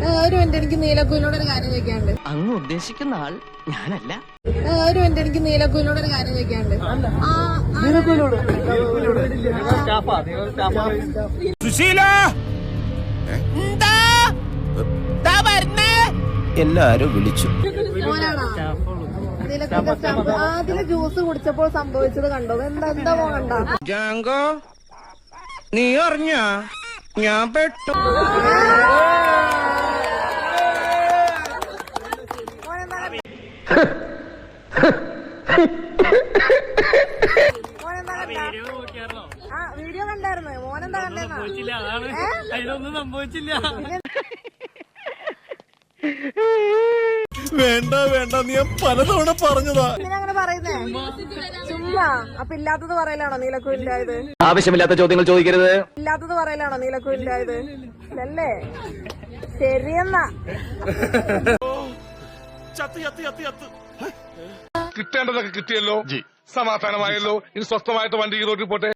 Minute എനിക്ക് നീലക്കുയിലോട് ഒരു കാര്യം ചോദിക്കാണ്ട് അങ്ങ് ഉദ്ദേശിക്കുന്ന ആൾ ഞാനല്ല. ആ, ഒരു മിനിറ്റ് എനിക്ക് നീലക്കുയിലോട് ഒരു കാര്യം ചോദിക്കാണ്ട് സുശീല! എല്ലാരും വിളിച്ചു. അതിലെ ജ്യൂസ് കുടിച്ചപ്പോൾ സംഭവിച്ചത് കണ്ടോ? എന്താ എന്താ പോകണ്ട ജാങ്കോ നീ അറിഞ്ഞ? ഞാൻ പെട്ടു. വീഡിയോ കണ്ടായിരുന്നു മോനെന്താ കണ്ടേന്നാ അതിനൊന്നും സംഭവിച്ചില്ല വേണ്ട വേണ്ട. നീ ഞാൻ പലതവണ പറഞ്ഞതാ. അങ്ങനെ പറയുന്നേ? ചുമ്മാ. അപ്പൊ ഇല്ലാത്തത് പറയലാണോ നീലക്കുയിലായത് ആവശ്യമില്ലാത്ത ചോദ്യങ്ങൾ ചോദിക്കരുത്. ഇല്ലാത്തത് പറയലാണോ നീലക്കുയിലായത് അല്ലേ ശരിയെന്നാ. ചത്ത് ചത്ത് ചത്ത് ചത്ത് കിട്ടേണ്ടതൊക്കെ കിട്ടിയല്ലോ. സമാധാനമായല്ലോ. ഇനി സ്വസ്ഥമായിട്ട് വണ്ടി ഈ റോഡിൽ പോട്ടെ.